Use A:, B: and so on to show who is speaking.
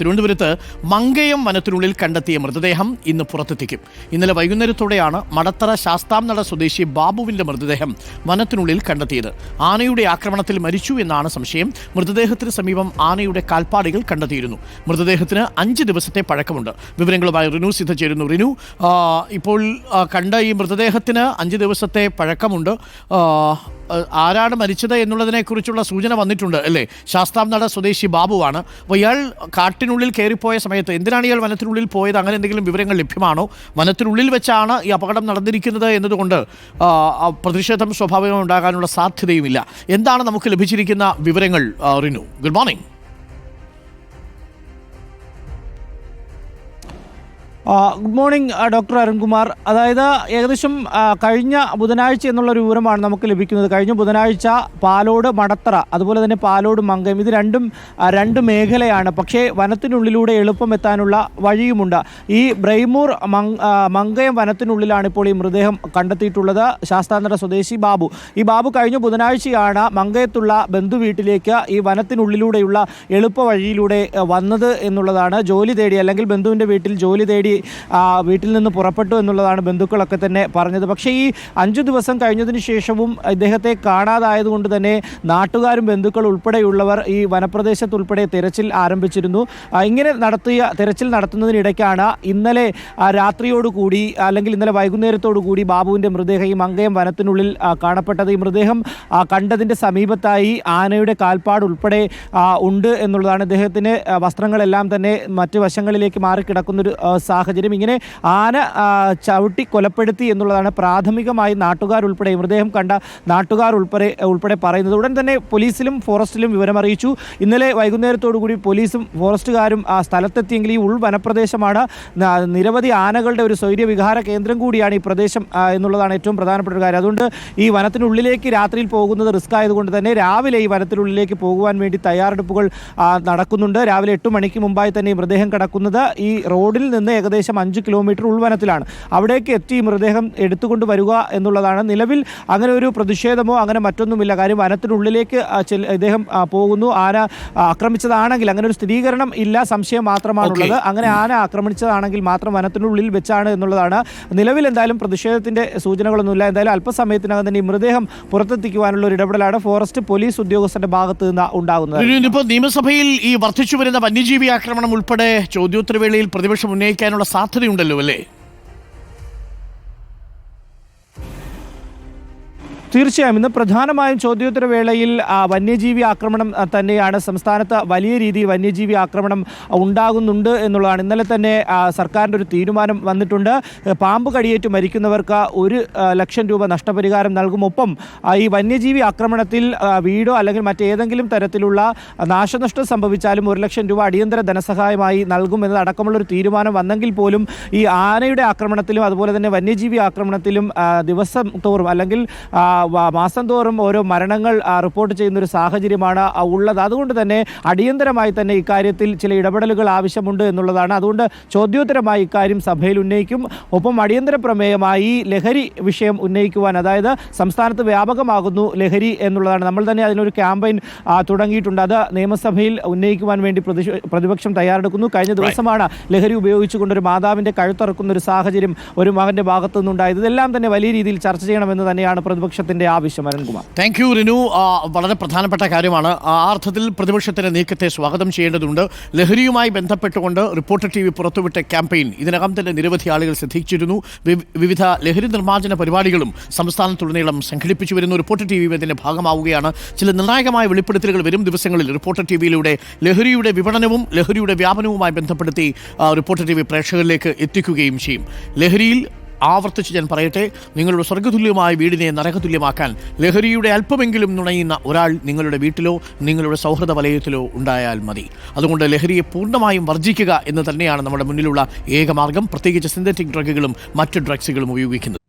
A: തിരുവനന്തപുരത്ത് മങ്കയം വനത്തിനുള്ളിൽ കണ്ടെത്തിയ മൃതദേഹം ഇന്ന് പുറത്തെത്തിക്കും. ഇന്നലെ വൈകുന്നേരത്തോടെയാണ് മടത്തറ ശാസ്താംനട സ്വദേശി ബാബുവിന്റെ മൃതദേഹം വനത്തിനുള്ളിൽ കണ്ടെത്തിയത്. ആനയുടെ ആക്രമണത്തിൽ മരിച്ചു എന്നാണ് സംശയം. മൃതദേഹത്തിന് സമീപം ആനയുടെ കാൽപ്പാടുകൾ കണ്ടെത്തിയിരുന്നു. മൃതദേഹത്തിന് അഞ്ച് ദിവസത്തെ പഴക്കമുണ്ട്. വിവരങ്ങളുമായി റിനു സിദ്ധ ചേരുന്നു. റിനു ഇപ്പോൾ കണ്ട ഈ മൃതദേഹത്തിന് അഞ്ച് ദിവസത്തെ പഴക്കമുണ്ട്. ആരാണ് മരിച്ചത് എന്നുള്ളതിനെ കുറിച്ചുള്ള സൂചന വന്നിട്ടുണ്ട് അല്ലേ? ശാസ്താംനട സ്വദേശി ബാബുവാണ്. അപ്പോൾ ഇയാൾ കാട്ടിനുള്ളിൽ കയറിപ്പോയ സമയത്ത് എന്തിനാണ് ഇയാൾ വനത്തിനുള്ളിൽ പോയത്? അങ്ങനെ എന്തെങ്കിലും വിവരങ്ങൾ ലഭ്യമാണോ? വനത്തിനുള്ളിൽ വെച്ചാണ് ഈ അപകടം നടന്നിരിക്കുന്നത് എന്നതുകൊണ്ട് പ്രതിഷേധം സ്വാഭാവികം ഉണ്ടാകാനുള്ള സാധ്യതയുമില്ല. എന്താണ് നമുക്ക് ലഭിച്ചിരിക്കുന്ന വിവരങ്ങൾ Rinu? Good morning.
B: Good morning doctor Arunkumar. അതായത് ഏകദേശം കഴിഞ്ഞ ബുധനാഴ്ച എന്നുള്ള ഒരു വിവരമാണ് നമുക്ക് ലഭിക്കുന്നത്. കഴിഞ്ഞ ബുധനാഴ്ച പാലോട് മടത്തറ അതുപോലെ തന്നെ പാലോട് മങ്കയം ഇത് രണ്ടും രണ്ട് മേഖലയാണ്. പക്ഷേ വനത്തിനുള്ളിലൂടെ എളുപ്പം എത്താനുള്ള വഴിയുമുണ്ട്. ഈ ബ്രൈമൂർ മങ്കയം വനത്തിനുള്ളിലാണ് ഇപ്പോൾ ഈ മൃതദേഹം കണ്ടെത്തിയിട്ടുള്ളത്. ശാസ്താന്തര സ്വദേശി ബാബു. ഈ ബാബു കഴിഞ്ഞ ബുധനാഴ്ചയാണ് മങ്കയത്തുള്ള ബന്ധു വീട്ടിലേക്ക് ഈ വനത്തിനുള്ളിലൂടെയുള്ള എളുപ്പ വഴിയിലൂടെ വന്നത് എന്നുള്ളതാണ്. ജോലി തേടി അല്ലെങ്കിൽ ബന്ധുവിന്റെ വീട്ടിൽ ജോലി തേടി വീട്ടിൽ നിന്ന് പുറപ്പെട്ടു എന്നുള്ളതാണ് ബന്ധുക്കളൊക്കെ തന്നെ പറഞ്ഞത്. പക്ഷേ ഈ അഞ്ചു ദിവസം കഴിഞ്ഞതിന് ശേഷവും ഇദ്ദേഹത്തെ കാണാതായതുകൊണ്ട് തന്നെ നാട്ടുകാരും ബന്ധുക്കൾ ഉൾപ്പെടെയുള്ളവർ ഈ വനപ്രദേശത്ത് ഉൾപ്പെടെ തിരച്ചിൽ ആരംഭിച്ചിരുന്നു. ഇങ്ങനെ നടത്തിയ തിരച്ചിൽ നടത്തുന്നതിനിടയ്ക്കാണ് ഇന്നലെ രാത്രിയോടുകൂടി അല്ലെങ്കിൽ ഇന്നലെ വൈകുന്നേരത്തോടു കൂടി ബാബുവിന്റെ മൃതദേഹം ഈ മങ്കയം വനത്തിനുള്ളിൽ കാണപ്പെട്ടത്. ഈ മൃതദേഹം കണ്ടതിന്റെ സമീപത്തായി ആനയുടെ കാൽപ്പാട് ഉൾപ്പെടെ ഉണ്ട് എന്നുള്ളതാണ്. ഇദ്ദേഹത്തിന് വസ്ത്രങ്ങളെല്ലാം തന്നെ മറ്റ് വശങ്ങളിലേക്ക് മാറിക്കിടക്കുന്നൊരു ആ, സാഹചര്യം ഇങ്ങനെ ആന ചവിട്ടി കൊലപ്പെടുത്തി എന്നുള്ളതാണ് പ്രാഥമികമായി നാട്ടുകാർ ഉൾപ്പെടെ മൃതദേഹം കണ്ട നാട്ടുകാർ ഉൾപ്പെടെ ഉൾപ്പെടെ പറയുന്നത്. ഉടൻ തന്നെ പോലീസിലും ഫോറസ്റ്റിലും വിവരമറിയിച്ചു. ഇന്നലെ കൂടി പോലീസും ഫോറസ്റ്റുകാരും ആ സ്ഥലത്തെത്തിയെങ്കിൽ ഈ ഉൾവനപ്രദേശമാണ് നിരവധി ആനകളുടെ ഒരു സ്വൈര്യവിഹാര കേന്ദ്രം കൂടിയാണ് ഈ പ്രദേശം എന്നുള്ളതാണ് ഏറ്റവും പ്രധാനപ്പെട്ട ഒരു കാര്യം. അതുകൊണ്ട് ഈ വനത്തിനുള്ളിലേക്ക് രാത്രിയിൽ പോകുന്നത് റിസ്ക് ആയതുകൊണ്ട് തന്നെ രാവിലെ ഈ വനത്തിനുള്ളിലേക്ക് പോകുവാൻ വേണ്ടി തയ്യാറെടുപ്പുകൾ നടക്കുന്നുണ്ട്. രാവിലെ എട്ട് മണിക്ക് മുമ്പായി തന്നെ ഈ മൃതദേഹം കിടക്കുന്നത് ഈ റോഡിൽ നിന്ന് ഏകദേശം അഞ്ച് കിലോമീറ്റർ ഉൾവനത്തിലാണ്. അവിടേക്ക് എത്തി മൃതദേഹം എടുത്തുകൊണ്ട് വരിക എന്നുള്ളതാണ് നിലവിൽ. അങ്ങനെ ഒരു പ്രതിഷേധമോ അങ്ങനെ മറ്റൊന്നുമില്ല. കാര്യം വനത്തിനുള്ളിലേക്ക് ഇദ്ദേഹം പോകുന്നു. ആന ആക്രമിച്ചതാണെങ്കിൽ അങ്ങനെ ഒരു സ്ഥിരീകരണം ഇല്ല. സംശയം മാത്രമാണുള്ളത്. അങ്ങനെ ആന ആക്രമിച്ചതാണെങ്കിൽ മാത്രം വനത്തിനുള്ളിൽ വെച്ചാണ് എന്നുള്ളതാണ് നിലവിൽ എന്തായാലും പ്രതിഷേധത്തിന്റെ സൂചനകളൊന്നുമില്ല. എന്തായാലും അല്പസമയത്തിനകം തന്നെ ഈ മൃതദേഹം പുറത്തെത്തിക്കുവാനുള്ള ഒരു ഇടപെടലാണ് ഫോറസ്റ്റ് പോലീസ് ഉദ്യോഗസ്ഥന്റെ ഭാഗത്ത് നിന്ന് ഉണ്ടാകുന്നത്.
A: ഇപ്പോൾ നിയമസഭയിൽ ഈ വർദ്ധിച്ചു വരുന്ന വന്യജീവി ആക്രമണം ഉൾപ്പെടെ ചോദ്യോത്തരവേളയിൽ പ്രതിപക്ഷം ഉന്നയിക്കാനുള്ള സാധ്യതയുണ്ടല്ലോ അല്ലേ?
B: തീർച്ചയായും ഇന്ന് പ്രധാനമായും ചോദ്യോത്തര വേളയിൽ വന്യജീവി ആക്രമണം തന്നെയാണ് സംസ്ഥാനത്ത് വലിയ രീതിയിൽ വന്യജീവി ആക്രമണം ഉണ്ടാകുന്നുണ്ട് എന്നുള്ളതാണ്. ഇന്നലെ തന്നെ സർക്കാരിന്റെ ഒരു തീരുമാനം വന്നിട്ടുണ്ട്. പാമ്പ് കടിയേറ്റ് മരിക്കുന്നവർക്ക് ഒരു ലക്ഷം രൂപ നഷ്ടപരിഹാരം നൽകുമൊപ്പം ഈ വന്യജീവി ആക്രമണത്തിൽ വീടോ അല്ലെങ്കിൽ മറ്റേതെങ്കിലും തരത്തിലുള്ള നാശനഷ്ടം സംഭവിച്ചാലും ഒരു ലക്ഷം രൂപ അടിയന്തര ധനസഹായമായി നൽകും എന്നതടക്കമുള്ളൊരു തീരുമാനം വന്നെങ്കിൽ പോലും ഈ ആനയുടെ ആക്രമണത്തിലും അതുപോലെ തന്നെ വന്യജീവി ആക്രമണത്തിലും ദിവസം തോറും അല്ലെങ്കിൽ മാസം തോറും ഓരോ മരണങ്ങൾ റിപ്പോർട്ട് ചെയ്യുന്ന ഒരു സാഹചര്യമാണ് ഉള്ളത്. അതുകൊണ്ട് തന്നെ അടിയന്തരമായി തന്നെ ഇക്കാര്യത്തിൽ ചില ഇടപെടലുകൾ ആവശ്യമുണ്ട് എന്നുള്ളതാണ്. അതുകൊണ്ട് ചോദ്യോത്തരമായി ഇക്കാര്യം സഭയിൽ ഉന്നയിക്കും. ഒപ്പം അടിയന്തര പ്രമേയമായി ലഹരി വിഷയം ഉന്നയിക്കുവാൻ അതായത് സംസ്ഥാനത്ത് വ്യാപകമാകുന്നു ലഹരി എന്നുള്ളതാണ്. നമ്മൾ തന്നെ അതിനൊരു ക്യാമ്പയിൻ തുടങ്ങിയിട്ടുണ്ട്. അത് നിയമസഭയിൽ ഉന്നയിക്കുവാൻ വേണ്ടി പ്രതിപക്ഷം തയ്യാറെടുക്കുന്നു. കഴിഞ്ഞ ദിവസമാണ് ലഹരി ഉപയോഗിച്ചുകൊണ്ട് ഒരു മാതാവിന്റെ കഴുത്തറക്കുന്ന ഒരു സാഹചര്യം ഒരു മകന്റെ ഭാഗത്തു നിന്നുണ്ടായത് ഇതെല്ലാം തന്നെ വലിയ രീതിയിൽ ചർച്ച ചെയ്യണമെന്ന് തന്നെയാണ് പ്രതിപക്ഷത്തിന്റെ ആവശ്യം അരുൺകുമാർ.
A: Thank you Rinu. വളരെ പ്രധാനപ്പെട്ട കാര്യമാണ്. ആ അർത്ഥത്തിൽ പ്രതിപക്ഷത്തിന്റെ നീക്കത്തെ സ്വാഗതം ചെയ്യേണ്ടതുണ്ട്. ലഹരിയുമായി ബന്ധപ്പെട്ടുകൊണ്ട് റിപ്പോർട്ടർ ടി വി പുറത്തുവിട്ട ക്യാമ്പയിൻ ഇതിനകം തന്നെ നിരവധി ആളുകൾ ശ്രദ്ധിച്ചിരുന്നു. വിവിധ ലഹരി നിർമ്മാർജന പരിപാടികളും സംസ്ഥാനത്തുടനീളം സംഘടിപ്പിച്ചു വരുന്നു. റിപ്പോർട്ടർ ടി വി ഇതിന്റെ ഭാഗമാവുകയാണ്. ചില നിർണായകമായ വെളിപ്പെടുത്തലുകൾ വരും ദിവസങ്ങളിൽ റിപ്പോർട്ടർ ടി വിയിലൂടെ ലഹരിയുടെ വിപണനവും ലഹരിയുടെ വ്യാപനവുമായി ബന്ധപ്പെടുത്തി റിപ്പോർട്ടർ ടി വി പ്രേക്ഷകരിലേക്ക് എത്തിക്കുകയും ചെയ്യും. ലഹരിയിൽ ആവർത്തിച്ച് ഞാൻ പറയട്ടെ നിങ്ങളുടെ സ്വർഗതുല്യമായ വീടിനെ നരകതുല്യമാക്കാൻ ലഹരിയുടെ അല്പമെങ്കിലും നുണയുന്ന ഒരാൾ നിങ്ങളുടെ വീട്ടിലോ നിങ്ങളുടെ സൗഹൃദ വലയത്തിലോ ഉണ്ടായാൽ മതി. അതുകൊണ്ട് ലഹരിയെ പൂർണമായും വർജിക്കുക എന്ന് തന്നെയാണ് നമ്മുടെ മുന്നിലുള്ള ഏക മാർഗം പ്രത്യേകിച്ച് സിന്തറ്റിക് ഡ്രഗുകളും മറ്റ് ഡ്രഗ്സുകളും ഉപയോഗിക്കുന്നത്.